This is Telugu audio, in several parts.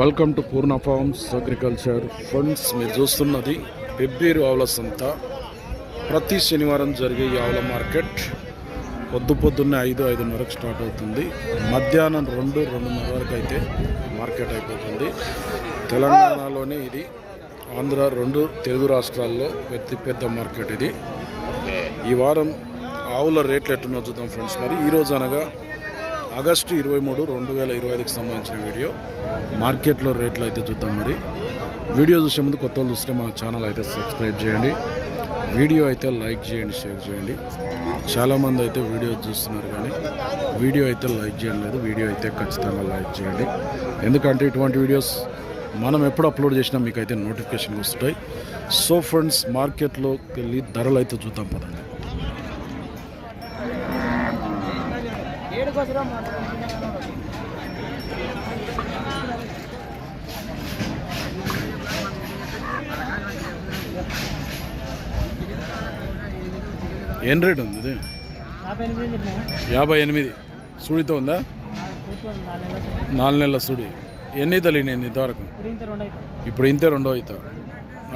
Welcome to Purna farms agriculture funds మీరు చూస్తున్నది పెబ్బేరు ఆవుల సంత. ప్రతి శనివారం జరిగే ఈ ఆవుల మార్కెట్ పొద్దు పొద్దున్నే ఐదు ఐదున్నరకు స్టార్ట్ అవుతుంది. మధ్యాహ్నం రెండు రెండున్నర వరకు అయితే మార్కెట్ అయిపోతుంది. తెలంగాణలోనే ఇది. ఆంధ్ర రెండు తెలుగు రాష్ట్రాల్లో పెద్ద పెద్ద మార్కెట్ ఇది. ఈ వారం ఆవుల రేట్లు ఎట్టున్నో చూద్దాం ఫ్రెండ్స్. మరి ఈరోజు అనగా ఆగస్టు ఇరవై మూడు రెండు వేల ఇరవై ఐదుకి సంబంధించిన వీడియో. మార్కెట్లో రేట్లు అయితే చూద్దాం మరి. వీడియో చూసే ముందు కొత్త వాళ్ళు చూస్తే మా ఛానల్ అయితే సబ్స్క్రైబ్ చేయండి. వీడియో అయితే లైక్ చేయండి షేర్ చేయండి. చాలామంది అయితే వీడియో చూస్తున్నారు కానీ వీడియో అయితే లైక్ చేయడం లేదు. వీడియో అయితే ఖచ్చితంగా లైక్ చేయండి. ఎందుకంటే ఇటువంటి వీడియోస్ మనం ఎప్పుడు అప్లోడ్ చేసినా మీకు అయితే నోటిఫికేషన్ వస్తుంటాయి సో ఫ్రెండ్స్ మార్కెట్లోకి వెళ్ళి ధరలు అయితే చూద్దాం పదండి. ఏం రేట్ ఉంది ఇది? యాభై ఎనిమిది. సుడితో ఉందా? నాలుగు నెలలు సుడి. ఎన్ని తలిగినాయి ఇంతవరకు? ఇప్పుడు ఇంత రెండు అవుతా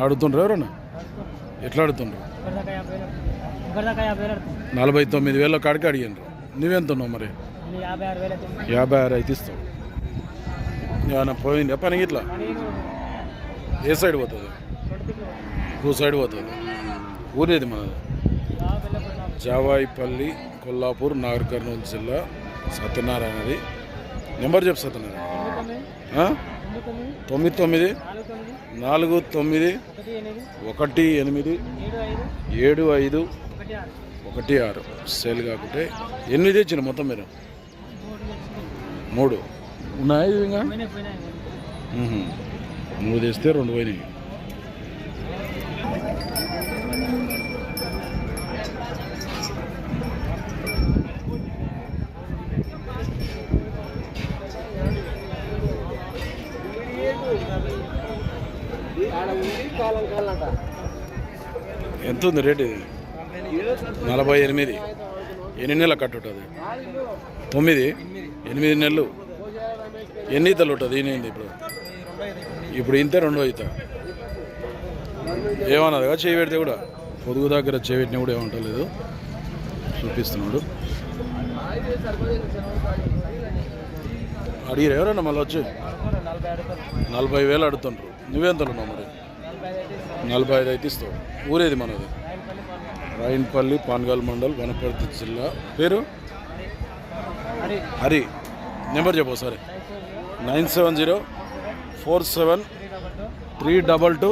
అడుగుతుండ్రు ఎవరన్నా? ఎట్లా పడుతుంది నలభై తొమ్మిది వేల కాడికి అడిగిండ్రు నువ్వెంత ఉన్నావు మరి యాభై ఆరు అయితే ఇస్తావు. ఏమన్నా పోయిందా పని ఇట్లా ఏ సైడ్ పోతుంది? టూ సైడ్ పోతుంది. ఊరేది మనది? జావాయిపల్లి కొల్లాపూర్ నాగర్ కర్నూలు జిల్లా సత్యనారాయణది. నెంబర్ చెప్పు సత్యనారాయణ. తొమ్మిది. తొమ్మిది నాలుగు తొమ్మిది. ఒకటి ఎనిమిది. ఏడు ఐదు. ఒకటి ఆరు. సేల్ కాకుంటే ఎనిమిది తెచ్చిన మొత్తం మీరు? మూడు. ఉన్నాయి ఇంకా? మూడు తెస్తే రెండు పోయినాయి. ఎంత ఉంది రేటు? ఇది నలభై ఎనిమిది. ఎన్ని నెలల కట్టుంటుంది? తొమ్మిది. ఎనిమిది నెలలు. ఎన్ని ఇతలు ఉంటుంది? ఈయనది ఇప్పుడు? ఇప్పుడు ఇంతే రెండో ఈత. ఏమన్నదిగా చేయి పెడితే కూడా. పొదుగు దగ్గర చేపెట్టిన కూడా ఏమంటలేదు. చూపిస్తున్నాడు. అడిగారు ఎవరన్నా మళ్ళీ వచ్చి? నలభై వేలు అడుగుతుంటారు నువ్వెంత ఉన్నావు మరి? నలభై ఐదు అయితే ఇస్తావు. ఊరేది మనది? రాయన్పల్లి పాన్గాల్ మండల్ వనపర్తి జిల్లా. పేరు? హరి. నెంబర్ చెప్పు సరే nine seven zero four seven three double two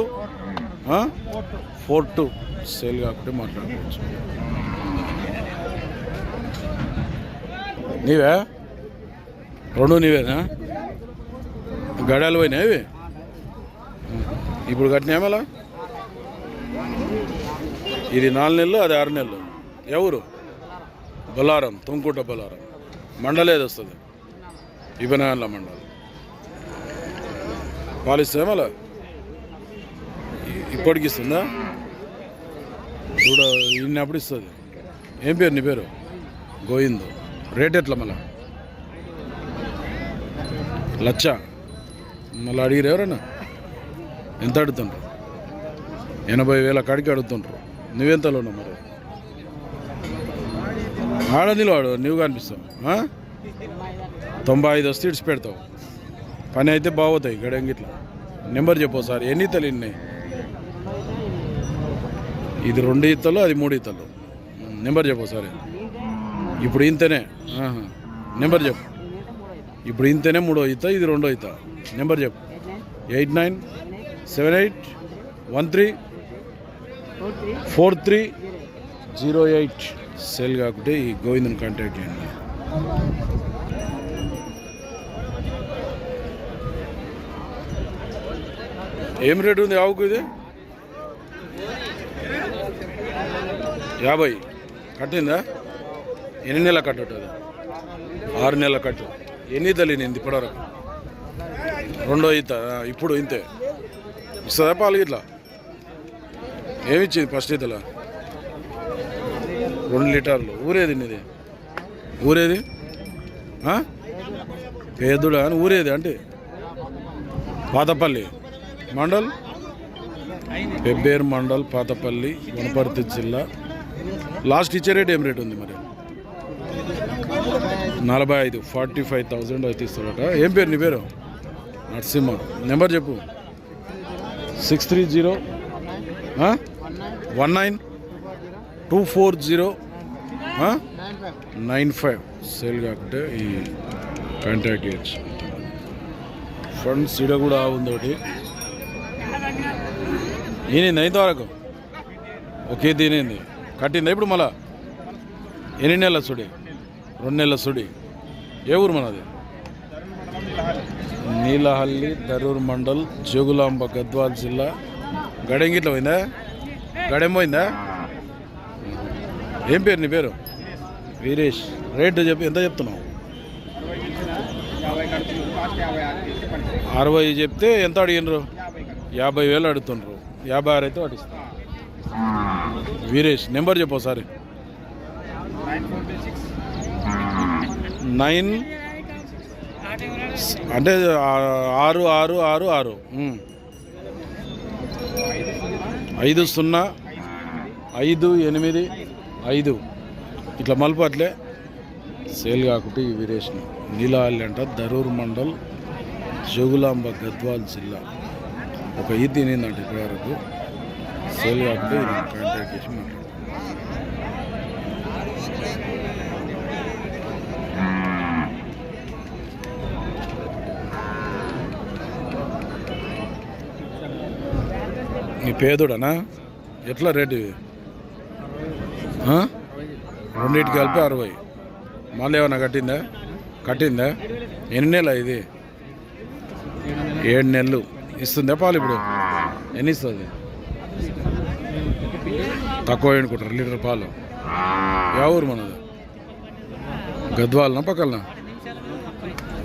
four two. Cell కాకుంటే మాట్లాడుకోవచ్చు. నీవే? రెండు నీవేనా? గడాలు పోయినాయి ఇవి? ఇప్పుడు కట్టినా మళ్ళా? ఇది నాలుగు నెలలు అది ఆరు నెలలు. ఎవరు? బొలారం తుంకుట బొలారం. మండలేది వస్తుంది. ఇబనాన్ల మండలం. పాలిస్తాం అలా ఇప్పటికి ఇస్తుందా? చూడ ఇన్నప్పుడు ఇస్తుంది. ఏం పేరు నీ పేరు? గోవింద్. రేట్ ఎట్లా మళ్ళా? లచ్చ. మళ్ళీ అడిగిరు ఎవరన్నా? ఎంత అడుగుతుండ్రు? ఎనభై వేల కాడికి అడుగుతుండ్రు. నువ్వెంతలో ఉన్నావు మరి? ఆడ నిలవాడు నువ్వు కనిపిస్తావు తొంభై ఐదు వస్తే ఇడిచి పెడతావు. పని అయితే బాగుతాయి గడంగిట్లా నెంబర్ చెప్పు సార్ ఎన్ని ఇతలు ఇన్ని ఇది రెండు ఇతలు అది మూడు ఇతలు నెంబర్ చెప్పు సార్. ఇప్పుడు ఇంతనే నెంబర్ చెప్పు. ఇప్పుడు ఇంతనే మూడో ఇత ఇది రెండో ఇత నెంబర్ చెప్పు. Eight nine seven eight one three four three zero eight cell కాకుంటే ఈ గోవిందని కాంటాక్ట్ చేయండి. ఏం రేటు ఉంది ఆవుకు ఇది? యాభై. కట్టిందా? ఎన్ని నెలల కట్టట ఆరు నెలల కట్టు. ఎన్ని తల్లినింది ఇప్పటివరకు? రెండో ఈత. ఇప్పుడు ఇంతే. ఇస్తుందా పాలు ఇట్లా ఏమిచ్చింది ఫస్ట్ ఈతలా? రెండు లీటర్లు. ఊరేది నీది? ఊరేది? పేదుడా అని ఊరేది అంటే? పాతపల్లి. మండల్? పెబ్బేరు మండల్ పాతపల్లి వనపర్తి జిల్లా. లాస్ట్ ఇచ్చే రేట్ ఏం రేట్ ఉంది మరి? నలభై ఐదు ఫార్టీ ఫైవ్ థౌజండ్ అయితే ఇస్తాడట ఏం పేరు నీ పేరు? నరసింహ. నెంబర్ చెప్పు. Six three zero. One nine two four zero nine five. Cell కాకుంటే ఈ కాంటాక్ట్ చేయొచ్చు. ఫండ్స్ ఇడ కూడా ఉంది ఒకటి. అయితే వరకు? ఒకే దీనింది. కట్టిందా? ఇప్పుడు మళ్ళా? ఎన్ని నెలల సుడి? రెండు నెలల సుడి. ఏ ఊరు మనది? నీలహల్లి దరూర్ మండల్ జోగులాంబ గద్వాల్ జిల్లా. గడెం గిట్ల పోయిందా? గడెం పోయిందా ఏం పేరు నీ పేరు? వీరేష్. రేట్ చెప్పి ఎంత చెప్తున్నావు? అరవై చెప్తే ఎంత అడిగినరు యాభై వేలు అడుగుతుండ్రు. యాభై ఆరు అయితే అడిస్తాను వీరేష్ నెంబర్ చెప్పు ఒకసారి. నైన్ అంటే ఆరు ఆరు ఆరు ఆరు. ఐదు సున్నా ఐదు ఎనిమిది ఐదు. ఇట్లా మలపట్లే సేల్ కాకుంటే ఈ వీరేష్ని నీలాల్లి అంట ధరూర్ మండల్ జోగులాంబ గద్వాల్ జిల్లా. ఒక ఈ తినిందంట ఇప్పటి వరకు. సేల్ కాకుంటే కాంటాక్ట్ చేసి మాట్లాడు నీ పేదోడనా? ఎట్లా రేటు రెండింటికి కలిపి అరవై. మళ్ళీ ఏమైనా కట్టిందా? కట్టిందా? ఎన్ని నెలలు ఇది? ఏడు నెలలు. ఇస్తుందా పాలు ఇప్పుడు? ఎన్ని ఇస్తుంది? తక్కువ అనుకుంటారు లీటర్ పాలు. ఏ ఊరు మనది? గద్వాలనా పక్కలనా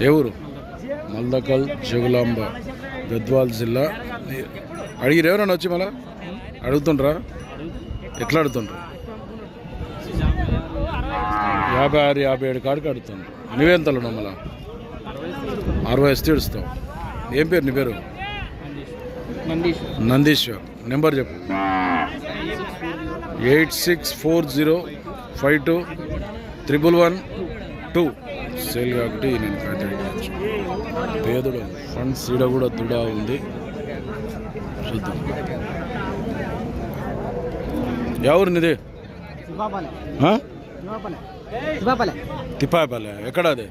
ఏ ఊరు? మల్దకల్ జగులాంబ గద్వాల్ జిల్లా. అడిగిరు ఎవరన్నా వచ్చి మళ్ళా? అడుగుతుండ్రా? ఎట్లా అడుగుతుండ్రు? యాభై ఆరు యాభై ఏడు కాడికి అడుగుతుండ్రు. నువ్వెంతలు మళ్ళా? అరవై వస్తే ఇడుస్తావు ఏం పేరు నీ పేరు? నందీష్ నందీశ్వర్. నెంబర్ చెప్పు. Eight six four zero five two triple one two. Cell కాబట్టి నేను కాంటాక్ట్ పేదడు ఫండ్స్ ఈడ కూడా దుడా ఉంది. చూద్దాం. ఎవరు నీది తిప్పాయపల్లె ఎక్కడ అది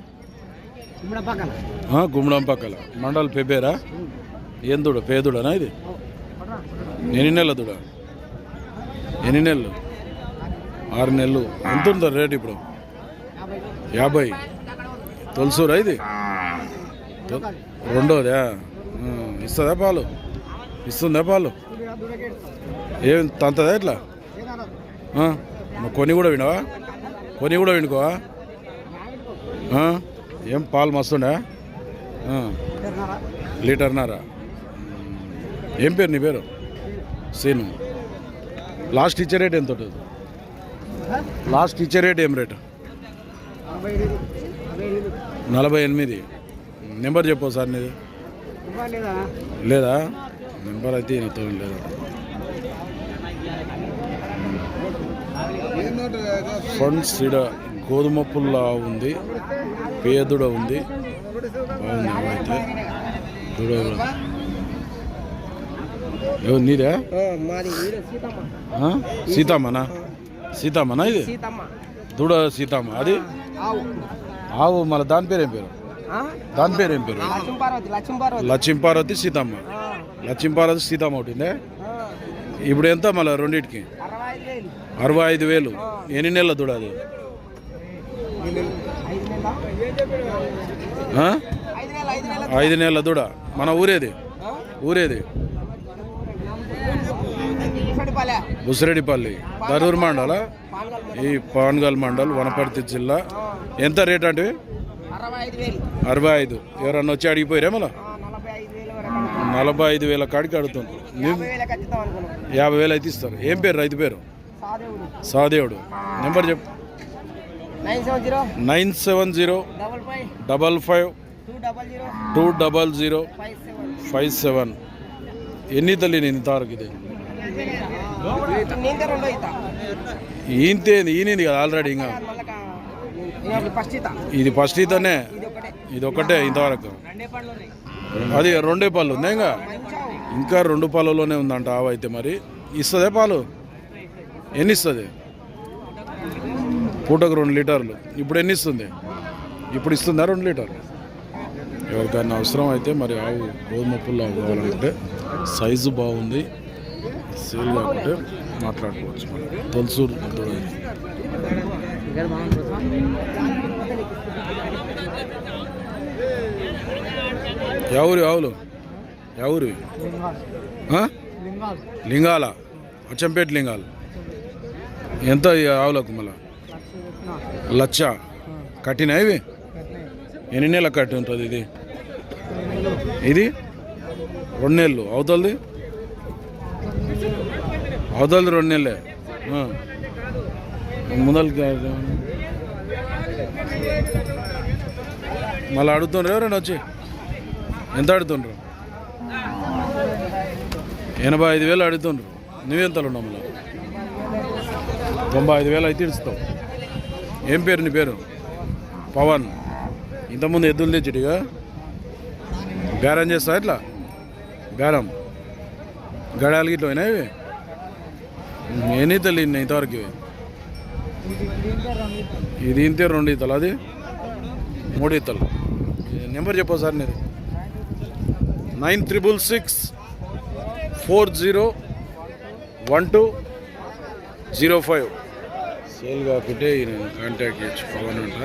గుమ్మడం పక్కల మండల్ పెబ్బేరా ఏం దుడ పేదుడనా ఇది ఎన్ని నెలల దుడ ఎన్ని నెలలు ఆరు నెలలు ఎంత ఉందో రేట్ ఇప్పుడు యాభై తొలసూరా ఇది రెండోదా ఇస్తుందా పాలు ఇస్తుందా పాలు? ఏం తంతదా ఎట్లా కొని కూడా వినవా? కొని కూడా వినుకోవా? ఏం పాలు మస్తుండే? లీటర్నారా ఏం పేరు నీ పేరు? సీను. లాస్ట్ ఇచ్చే రేట్ ఎంత ఉంటుంది? లాస్ట్ ఇచ్చే రేట్ ఏం రేటు? నలభై ఎనిమిది. నెంబర్ చెప్పు సార్ నీది. లేదా? నెంబర్ అయితే ఈయనతో లేదా ఫండ్స్ ఇడ గోధుమ పుల్ల ఉంది పేదుడ ఉంది. బాగుంది అయితే దూడ ఎవరు నీదే? సీతమ్మనా? సీతమ్మనా ఇది? దూడ సీతమ్మ. అది? ఆవు. మళ్ళీ దాని పేరు ఏం పేరు దాని పేరు ఏం పేరు? లక్ష్మీపార్వతి సీతమ్మ. లక్ష్మీపార్వతి సీతమ్మ ఒకటిందే ఇప్పుడు ఎంత మళ్ళీ రెండింటికి? అరవై ఐదు వేలు. ఎన్ని నెలల దూడ అది? ఐదు నెలల దూడ మన ఊరేది? ఊరేది? బుసిరెడ్డిపల్లి. దరూర్ మండల? ఈ పాన్గల్ మండల్ వనపర్తి జిల్లా. ఎంత రేట్ అంటే అరవై ఐదు అరవై ఐదు. ఎవరన్నా వచ్చి అడిగిపోయారా మళ్ళా ఆ, నలభై ఐదు వేలు వరకు నలభై ఐదు వేల కాడికి అడుగుతుంది యాభై వేలు అయితే ఇస్తారు. ఏం పేరు రైతు పేరు? సాదేవుడు. సహదేవుడు నెంబర్ చెప్పు. Nine seven zero. Double five. Two double zero. Five seven. ఎన్ని తల్లి నేను ఇంతవరకు ఇది? నేను రెండో ఇత ఈంతే. ఈనింది కదా ఆల్రెడీ ఇంకా. ఇది ఫస్ట్ ఈతనే. ఇది ఒకటే. ఇంతవరకు అది రెండే పాలు ఉందా ఇంకా? ఇంకా రెండు పాలలోనే ఉందంట ఆవు అయితే మరి. ఇస్తుందే పాలు? ఎన్ని ఇస్తుంది పూటకు రెండు లీటర్లు. ఇప్పుడు ఎన్ని ఇస్తుంది ఇప్పుడు ఇస్తుందా రెండు లీటర్లు? ఎవరికైనా అవసరం అయితే మరి ఆవు గోధుమ పుల్ల ఆవు కావాలంటే సైజు బాగుంది. సేల్ కాకుంటే మాట్లాడుకోవచ్చు. మనం తొలసూరు దూడ ఎవరు? ఆవులు ఎవరు లింగాల. అచ్చంపేట లింగాలు. ఎంత ఆవులకు మళ్ళా? లచ్చ. కట్టినా ఇవి? ఎన్ని నెలల కట్టి ఉంటుంది ఇది? ఇది? రెండు నెలలు. అవతలది? అవుతుంది రెండు నెలలే. ముందల మళ్ళీ అడుగుతుండ్రు ఎవరైనా వచ్చి? ఎంత అడుగుతుండ్రు? ఎనభై ఐదు వేలు అడుగుతుండ్రు. నువ్వెంతలు ఉన్నావు తొంభై ఐదు వేలు అయితే ఇస్తావు ఏం పేరు నీ పేరు? పవన్. ఇంతకుముందు ఎద్దులు తెచ్చిటిగా బేరం చేస్తా ఇట్లా బేరం. గడాలకి ఇట్లా పోయినా ఇవి? ఎన్ని తెలియదు ఇంతవరకు ఇవి? ఇది ఇంతే రెండు ఇతలు అది మూడు ఇతలు నెంబర్ చెప్పు సార్ నేను nine triple six four zero one two zero five. Cell కాకుంటే నేను కాంటాక్ట్ చేయొచ్చు పవన్ అంట.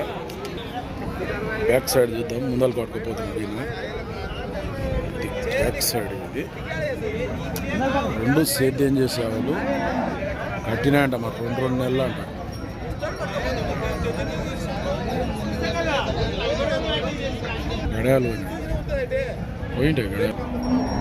బ్యాక్ సైడ్ చూద్దాం ముందర కొట్టుకుపోతుంది ఈయన. బ్యాక్ సైడ్ ఇది. రెండు సేద్యం చేసేవాళ్ళు కట్టినాయంట మాకు రెండు రెండు నెలలు అంట. గడియాలు పోయినాయి పోయింటాయి గడియాలు